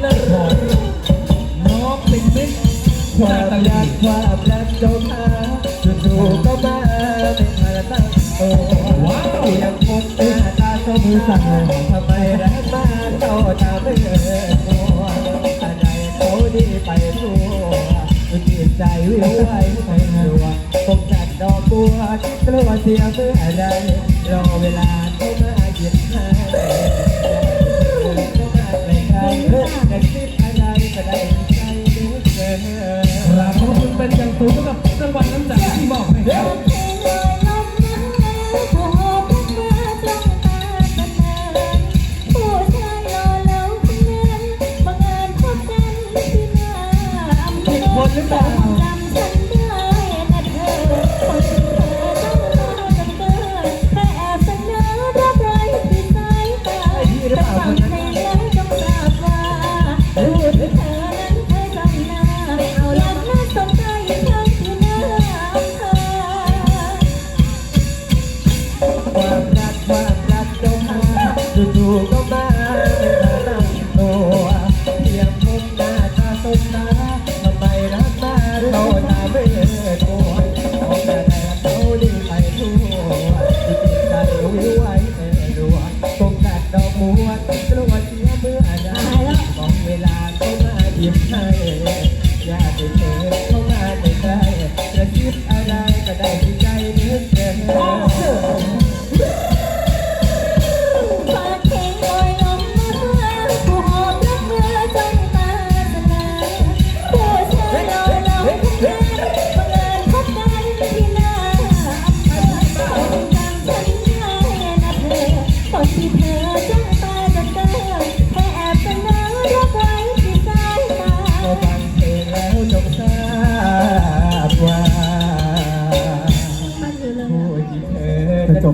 เลิศพรน้องเป็นมิตรความรักความรักเจ้ามาจู่ๆก็มาไม่ทันตั้งตัวเพียงพบหน้าตาก็มือสั่นทำไมรักมาเจ้าตาไม่เอ่ยตัวอะไรเขาดีไปทั่วจิตใจวิวไหวไปรัวคงจัดดอกบัวกลัวเสียเมื่อไรรอเวลาเข้ามาหยิบให้เข้า อะไรก็ได้ใจนึกเกินกราบขอบคุณเป็นอย่างสูงสำหรับรางวัลน้ำใจที่มอบให้ครับ คนหรือเปล่า กลัวเสียเมื่อใดมองเวลาเข้ามาหยิบให้อยากให้เธอเข้ามาใกล้ๆจะคิดอะไรก็ได้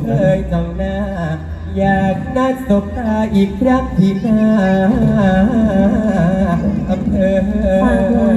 เคยจ้องหน้า อยากนัดสบตาอีกครั้งที่หน้าอำเภอ